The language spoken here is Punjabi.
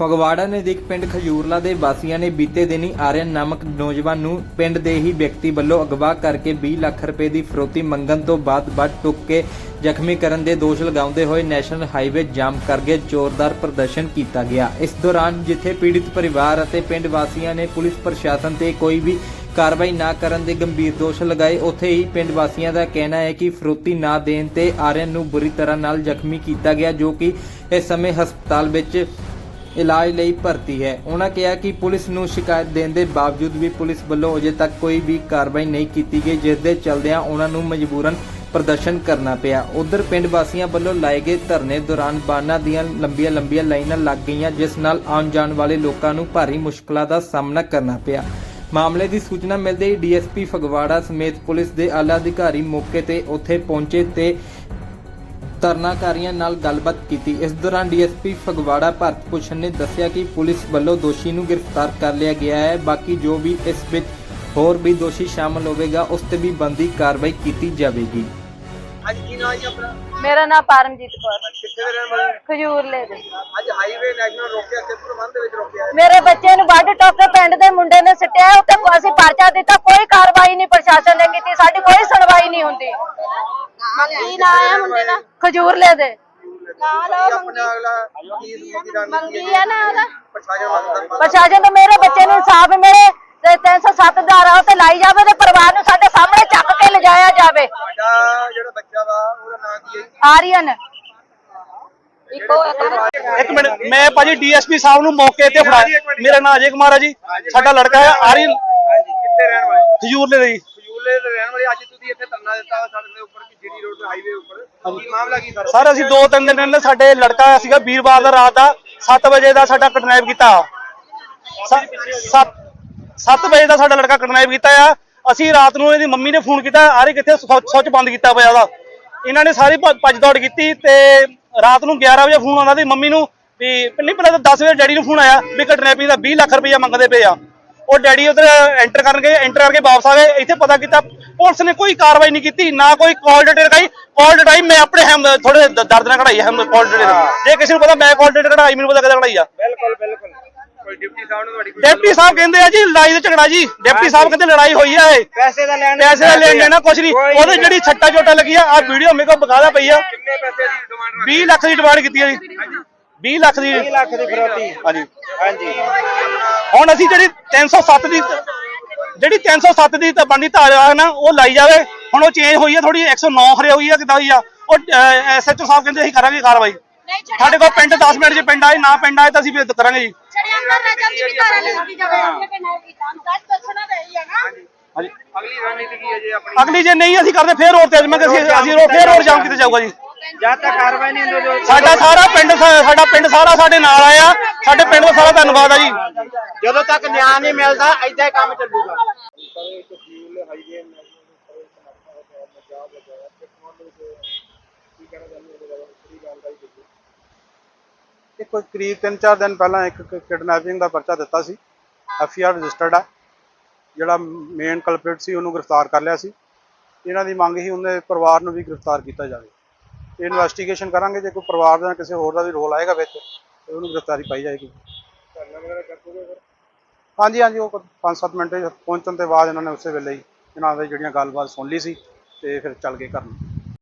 ਫਗਵਾੜਾ ਨਜ਼ਦੀਕ ਪਿੰਡ ਖਜੂਰਲਾ ਦੇ ਵਾਸੀਆਂ ਨੇ ਬੀਤੇ ਦਿਨੀ ਆਰਿਅਨ ਨਾਮਕ ਨੌਜਵਾਨ ਨੂੰ ਪਿੰਡ ਦੇ ਹੀ ਵਿਅਕਤੀ ਵੱਲੋਂ ਅਗਵਾ ਕਰਕੇ 20 ਲੱਖ ਰੁਪਏ ਦੀ ਫਰੋਤੀ ਮੰਗਣ ਤੋਂ ਬਾਅਦ ਵੱਢ ਟੁੱਕ ਕੇ ਜ਼ਖਮੀ ਕਰਨ ਦੇ ਦੋਸ਼ ਲਗਾਉਂਦੇ ਹੋਏ ਨੈਸ਼ਨਲ ਹਾਈਵੇ ਜਾਮ ਕਰਕੇ ਜ਼ੋਰਦਾਰ ਪ੍ਰਦਰਸ਼ਨ ਕੀਤਾ ਗਿਆ। ਇਸ ਦੌਰਾਨ ਜਿੱਥੇ ਪੀੜਿਤ ਪਰਿਵਾਰ ਅਤੇ ਪਿੰਡ ਵਾਸੀਆਂ ਨੇ ਪੁਲਿਸ ਪ੍ਰਸ਼ਾਸਨ ਤੇ ਕੋਈ ਵੀ ਕਾਰਵਾਈ ਨਾ ਕਰਨ ਦੇ ਗੰਭੀਰ ਦੋਸ਼ ਲਗਾਏ, ਉੱਥੇ ਹੀ ਪਿੰਡ ਵਾਸੀਆਂ ਦਾ ਕਹਿਣਾ ਹੈ ਕਿ ਫਰੋਤੀ ਨਾ ਦੇਣ ਤੇ ਆਰਿਅਨ ਨੂੰ ਬੁਰੀ ਤਰ੍ਹਾਂ ਨਾਲ ਜ਼ਖਮੀ ਕੀਤਾ ਗਿਆ, ਜੋ ਕਿ ਇਸ ਸਮੇਂ ਹਸਪਤਾਲ ਵਿੱਚ ਇਲਾਜ ਲਈ ਭਰਤੀ ਹੈ। ਉਹਨਾਂ ਕਿਹਾ ਕਿ ਪੁਲਿਸ ਨੂੰ ਸ਼ਿਕਾਇਤ ਦੇਣ ਦੇ ਬਾਵਜੂਦ ਵੀ ਪੁਲਿਸ ਵੱਲੋਂ ਅਜੇ ਤੱਕ ਕੋਈ ਵੀ ਕਾਰਵਾਈ ਨਹੀਂ ਕੀਤੀ ਗਈ, ਜਿਸ ਦੇ ਚਲਦਿਆਂ ਉਹਨਾਂ ਨੂੰ ਮਜਬੂਰਨ ਪ੍ਰਦਰਸ਼ਨ ਕਰਨਾ ਪਿਆ। ਉਧਰ ਪਿੰਡ ਵਾਸੀਆਂ ਵੱਲੋਂ ਲਾਏ ਗਏ ਧਰਨੇ ਦੌਰਾਨ ਬਾਨਾਂ ਦੀਆਂ ਲੰਬੀਆਂ ਲੰਬੀਆਂ ਲਾਈਨਾਂ ਲੱਗ ਗਈਆਂ, ਜਿਸ ਨਾਲ ਆਉਣ ਜਾਣ ਵਾਲੇ ਲੋਕਾਂ ਨੂੰ ਭਾਰੀ ਮੁਸ਼ਕਲਾਂ ਦਾ ਸਾਹਮਣਾ ਕਰਨਾ ਪਿਆ। ਮਾਮਲੇ ਦੀ ਸੂਚਨਾ ਮਿਲਦੇ ਹੀ ਡੀਐਸਪੀ ਫਗਵਾੜਾ ਸਮੇਤ ਪੁਲਿਸ ਦੇ ਆਲਾ ਅਧਿਕਾਰੀ ਮੌਕੇ ਤੇ ਉੱਥੇ ਪਹੁੰਚੇ ਤੇ ਧਰਨਾਕਾਰੀਆਂ ਨਾਲ ਗੱਲਬਾਤ ਕੀਤੀ। ਇਸ ਦੌਰਾਨ ਡੀਐਸਪੀ ਫਗਵਾੜਾ ਭਾਰਤ ਭੂਸ਼ਣ ਨੇ ਦੱਸਿਆ ਕਿ ਪੁਲਿਸ ਵੱਲੋਂ ਦੋਸ਼ੀ ਨੂੰ ਗ੍ਰਿਫਤਾਰ ਕਰ ਲਿਆ ਗਿਆ ਹੈ। ਬਾਕੀ ਜੋ ਵੀ ਇਸ ਵਿੱਚ ਹੋਰ ਵੀ ਦੋਸ਼ੀ ਸ਼ਾਮਲ ਹੋਵੇਗਾ ਉਸ ਤੇ ਵੀ ਬੰਦੀ ਕਾਰਵਾਈ ਕੀਤੀ ਜਾਵੇਗੀ। ਅੱਜ ਕੀ ਨਾਮ ਹੈ ਆਪਣਾ? ਮੇਰਾ ਨਾਮ ਪਰਮਜੀਤ ਕੌਰ। ਕਿੱਥੇ ਦੇ ਰਹਿਣ ਵਾਲੇ ਹੋ? ਖਜੂਰਲੇ ਦੇ। ਅੱਜ ਹਾਈਵੇ ਨੈਸ਼ਨਲ ਰੋਕਿਆ ਕਿਸ ਪ੍ਰਬੰਧ ਦੇ ਵਿੱਚ ਰੋਕਿਆ? ਮੇਰੇ ਬੱਚੇ ਨੂੰ ਵੱਢ ਟੋਕ ਪਿੰਡ ਦੇ ਮੁੰਡੇ ਨੇ ਸਿੱਟਿਆ ਅਸੀਂ ਪਰਚਾ ਦਿੱਤਾ ਕੋਈ ਕਾਰਵਾਈ ਨਹੀਂ ਪ੍ਰਸ਼ਾਸਨ ਨੇ ਕੀਤੀ ਸਾਡੀ ਕੋਈ ਸੁਣਵਾਈ ਨਹੀਂ ਹੁੰਦੀ। ਕੀ ਨਾਂ ਹੈ ਮੁੰਡੇ ਦਾ? ਖਜੂਰਲੇ ਦੇ। ਨਾਲ ਆਪਣਾ ਅਗਲਾ ਕੀ ਦੀ ਰਣਨੀਤੀ ਮੰਗੀ ਹੈ। ਨਾ ਉਹਦਾ? ਪ੍ਰਸ਼ਾਸਨ ਮੰਗਦਾ ਪ੍ਰਸ਼ਾਸਨ ਤੋਂ ਮੇਰੇ ਬੱਚੇ ਨੂੰ ਇਨਸਾਫ ਮਿਲੇ ਤੇ 307 ਧਾਰਾ ਉੱਤੇ ਲਾਈ ਜਾਵੇ ਤੇ ਪਰਿਵਾਰ ਨੂੰ ਸਾਡੇ ਸਾਹਮਣੇ ਚੱਕ ਕੇ ਲਿਜਾਇਆ ਜਾਵੇ। ਤੁਹਾਡਾ ਜਿਹੜਾ ਬੱਚਾ ਵਾ ਉਹਦਾ ਨਾਮ ਕੀ ਹੈ ਜੀ? ਆਰੀਅਨ। ਇੱਕੋ ਮਿੰਟ ਮੈਂ ਭਾਜੀ ਡੀਐਸਪੀ ਸਾਹਿਬ ਨੂੰ ਮੌਕੇ ਤੇ ਫੜਾਇਆ ਮੇਰਾ ਨਾਮ ਅਜੇ ਕੁਮਾਰ ਹੈ ਜੀ। ਸਾਡਾ ਲੜਕਾ ਹੈ ਕਿੱਥੇ ਖਜੂਰਲੇ ਦੇ ਜੀ ਫਜੂਲੇ ਦੇ ਰਹਿਣ ਵਾਲੇ ਅੱਜ ਤੁਸੀਂ ਇੱਥੇ ਧਰਨਾ ਦਿੱਤਾ ਸੜਕ ਦੇ ਉੱਪਰ ਕਿ ਜਿਹੜੀ ਰੋਡ ਹਾਈਵੇ ਉੱਪਰ। ਕੀ ਮਾਮਲਾ ਕੀ ਸਰ? ਸਰ ਅਸੀਂ ਦੋ ਤਿੰਨ ਦਿਨ ਪਹਿਲਾਂ ਸਾਡੇ ਲੜਕਾ ਸੀਗਾ ਵੀਰਵਾਰ ਦਾ ਰਾਤ ਦਾ 7 ਵਜੇ ਦਾ ਸਾਡਾ ਕਿਡਨੈਪ ਕੀਤਾ। 7 7 ਵਜੇ ਦਾ ਸਾਡਾ ਲੜਕਾ ਕਿਡਨੈਪ ਕੀਤਾ ਆ। ਅਸੀਂ ਰਾਤ ਨੂੰ ਇਹਦੀ ਮੰਮੀ ਨੇ ਫੋਨ ਕੀਤਾ ਆਰੇ ਕਿੱਥੇ ਸੁੱਚ ਬੰਦ ਕੀਤਾ ਪਿਆ ਉਹਦਾ। ਇਹਨਾਂ ਨੇ ਸਾਰੀ ਭੱਜ ਭੱਜ ਦੌੜ ਕੀਤੀ ਤੇ ਰਾਤ ਨੂੰ 11 ਵਜੇ ਫੋਨ ਆਉਂਦਾ ਸੀ ਮੰਮੀ ਨੂੰ ਵੀ ਨਹੀਂ ਪਹਿਲਾਂ ਤਾਂ 10 ਵਜੇ ਡੈਡੀ ਨੂੰ ਫੋਨ ਆਇਆ ਵੀ ਕਿਡਨੈਪਿੰਗ ਦਾ 20 ਲੱਖ ਰੁਪਇਆ ਮੰਗਦੇ ਪਏ ਆ। ਉਹ ਡੈਡੀ ਉਧਰ ਐਂਟਰ ਕਰਨ ਗਏ ਐਂਟਰ ਕਰਕੇ ਵਾਪਸ ਆ ਗਏ। ਇੱਥੇ ਪਤਾ ਕੀਤਾ ਪੁਲਿਸ ਨੇ ਕੋਈ ਕਾਰਵਾਈ ਨਹੀਂ ਕੀਤੀ ਨਾ ਕੋਈ ਕਾਲ ਡਿਟੇਲ ਕਢਾਈ। ਕਾਲ ਡਿਟਾਈ ਮੈਂ ਆਪਣੇ ਹਮ ਥੋੜੇ ਦਰਦ ਨਾਲ ਕਢਾਈ ਹੈ ਕਾਲ ਡਿਟੇਲ ਜੇ ਕਿਸੇ ਨੂੰ ਪਤਾ ਮੈਂ ਕਾਲ ਡਿਟੇਲ ਕਢਾਈ ਮੈਨੂੰ ਪਤਾ ਕਿਦਾਂ ਕਢਾਈ ਆ। ਬਿਲਕੁਲ ਬਿਲਕੁਲ। ਡਿਪਟੀ ਸਾਹਿਬ ਨੂੰ ਤੁਹਾਡੀ ਕੋਈ ਡਿਪਟੀ ਸਾਹਿਬ ਕਹਿੰਦੇ ਆ ਜੀ ਲੜਾਈ ਦਾ ਝਗੜਾ ਜੀ। ਡਿਪਟੀ ਸਾਹਿਬ ਕਹਿੰਦੇ ਲੜਾਈ ਹੋਈ ਆ ਇਹ। ਪੈਸੇ ਦਾ ਲੈਣ ਪੈਸੇ ਦਾ ਲੈਣ ਦੇਣਾ ਕੁਛ ਨਹੀਂ। ਉਹਦੇ ਜਿਹੜੀ ਛੱਟਾ ਚੋਟਾ ਲੱਗੀ ਆ ਆ ਵੀਡੀਓ ਮੇਰੇ ਕੋਲ ਬਕਾਦਾ ਪਈ ਆ। ਕਿੰਨੇ ਪੈਸੇ ਦੀ ਡਿਮਾਂਡ 20 ਲੱਖ ਦੀ ਡਿਮਾਂਡ ਕੀਤੀ ਆ ਜੀ। 20 ਲੱਖ ਦੀ 20 ਲੱਖ ਦੀ ਫਰੋਤੀ ਹਾਂਜੀ। ਹਾਂਜੀ। ਹੁਣ ਅਸੀਂ ਜਿਹੜੀ 307 ਦੀ ਜਿਹੜੀ 307 ਦੀ ਤਾਂ ਬਣਦੀ ਧਾਰਾ ਹੈ ਨਾ ਉਹ ਲਾਈ ਜਾਵੇ। ਹੁਣ ਉਹ ਚੇਂਜ ਹੋਈ ਹੈ ਥੋੜੀ 109 ਖਰੇ ਹੋਈ ਹੈ ਕਿਦਾਂ ਹੋਈ ਆ? ਉਹ ਐਸਐਚਓ ਸਾਹਿਬ ਕਹਿੰਦੇ ਅਸੀਂ ਕਰਾਂਗੇ ਕਾਰਵਾਈ। ਸਾਡੇ ਕੋਲ ਪਿੰਡ 10 ਮਿੰਟ 'ਚ ਪਿੰਡ ਆਏ ਨਾ ਪਿੰਡ ਆਏ ਤਾਂ ਅਸੀਂ ਫਿਰ ਕਰਾਂਗੇ ਜੀ। ਹਾਂਜੀ। ਅਗਲੀ ਰਣਨੀਤੀ ਕੀ ਹੈ ਜੀ ਆਪਣੀ? ਅਗਲੀ ਜੇ ਨਹੀਂ ਅਸੀਂ ਕਰਦੇ ਫੇਰ ਹੋਰ ਤੇ ਅਜਮਾਂਗੇ ਅਸੀਂ ਅਸੀਂ ਫੇਰ ਹੋਰ ਜਾਮ ਕਿਤੇ ਜਾਊਗਾ ਜੀ। ਜਦ ਤੱਕ ਕਾਰਵਾਈ ਨਹੀਂ ਹੁੰਦੀ ਜੋ ਸਾਡਾ ਸਾਰਾ ਪਿੰਡ ਸਾ- ਸਾਡਾ ਪਿੰਡ ਸਾਰਾ ਸਾਡੇ ਨਾਲ ਆਇਆ। ਸਾਡੇ ਪਿੰਡ ਦਾ ਸਾਰਾ ਧੰਨਵਾਦ ਆ ਜੀ। ਜਦੋਂ ਤੱਕ ਨਿਆਂ ਨਹੀਂ ਮਿਲਦਾ ਏਦਾਂ ਹੀ ਕੰਮ ਚੱਲੂਗਾ। ਕੋਈ ਕਰੀਬ 3-4 ਦਿਨ ਪਹਿਲਾਂ ਇੱਕ ਕਿਡਨੈਪਿੰਗ ਦਾ ਪਰਚਾ ਦਿੱਤਾ ਸੀ। ਐਫ ਆਰ ਰਜਿਸਟਰਡ ਆ। ਜਿਹੜਾ ਮੇਨ ਕਲਪ੍ਰਿਟ ਸੀ ਉਹਨੂੰ ਗ੍ਰਿਫਤਾਰ ਕਰ ਲਿਆ ਸੀ। ਇਹਨਾਂ ਦੀ ਮੰਗ ਹੀ ਉਹਦੇ ਪਰਿਵਾਰ ਨੂੰ ਵੀ ਗ੍ਰਿਫਤਾਰ ਕੀਤਾ ਜਾਵੇ। ਇਨਵੈਸਟੀਗੇਸ਼ਨ ਕਰਾਂਗੇ ਜੇ ਕੋਈ ਪਰਿਵਾਰ ਦਾ ਕਿਸੇ ਹੋਰ ਦਾ ਵੀ ਰੋਲ ਆਏਗਾ ਵਿੱਚ ਤੇ ਉਹਨੂੰ ਗ੍ਰਿਫਤਾਰੀ ਪਾਈ ਜਾਏਗੀ। ਹਾਂਜੀ ਹਾਂਜੀ ਉਹ 5-7 ਮਿੰਟ ਪਹੁੰਚਣ ਤੋਂ ਬਾਅਦ ਇਹਨਾਂ ਨੇ ਉਸੇ ਵੇਲੇ ਹੀ ਇਹਨਾਂ ਦੇ ਜਿਹੜੀਆਂ ਗੱਲਬਾਤ ਸੁਣ ਲਈ ਸੀ ਤੇ ਫਿਰ ਚੱਲ ਕੇ ਕਰਨ